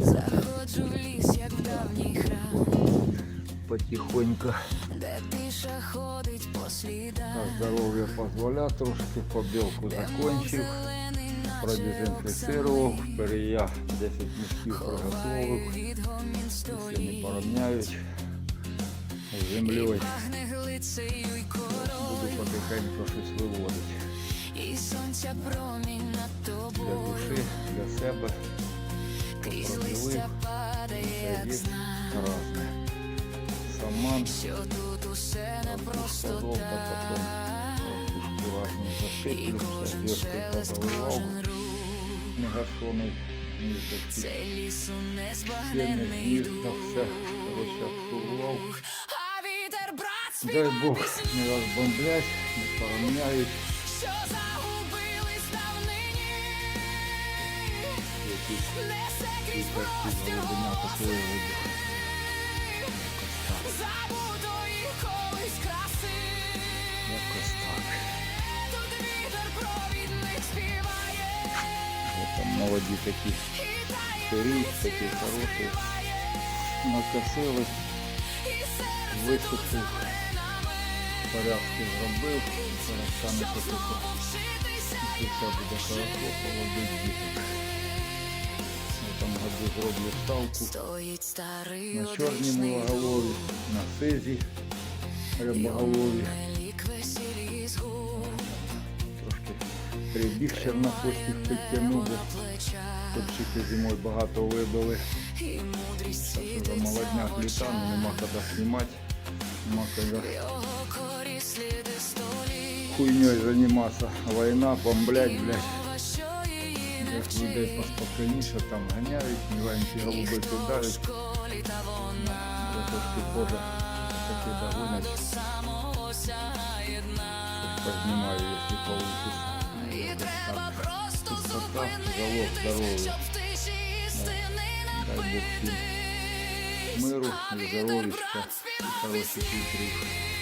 Заходжу в ліс, як в давній храм, Потихоньку. Де тиша ходить по слідах. на здоров'я позволя, трошки побілку закончив, продезінфіцировав, перея 10 мішків відгомін якщо не порівняють. З землею. Буду потихеньку щось виводити. Для душі, для себе. Крізь листя падає, як знак. Саман Що тут усе не просто так. разні І кожен шелест, кожен рух. мегасони. Це лісу незбагненний дух. А вітер брат Дай Бог не розбомблять, не що загубились якісь якісь простір голоси. такої вибух. Забутої колись краси. Якось. Тут вітер провідник співає. Там молоді такі І старі, такі хороші. розкриває. Накосили, І серце висохли, порядки зробив, зараз стане потихо. І все буде хорошо, половить діток. Зроблю ставку. На одвічний голові, на сизі рибоголові. Лік весіль згуб Трошки підтягнув, хлопчики зимою багато вибили. за молодняк літа, нема коли знімати, нема коли хуйньою займатися. Війна, бомблять, блядь. Людей поспокійніше там ганяють, міленькі голуби вона За трошки позже таки до догонять, познімаю, якщо вийде. І треба просто зупинитись, щоб в тиші істини Бог всім напитись. миру А і хороших вітрів.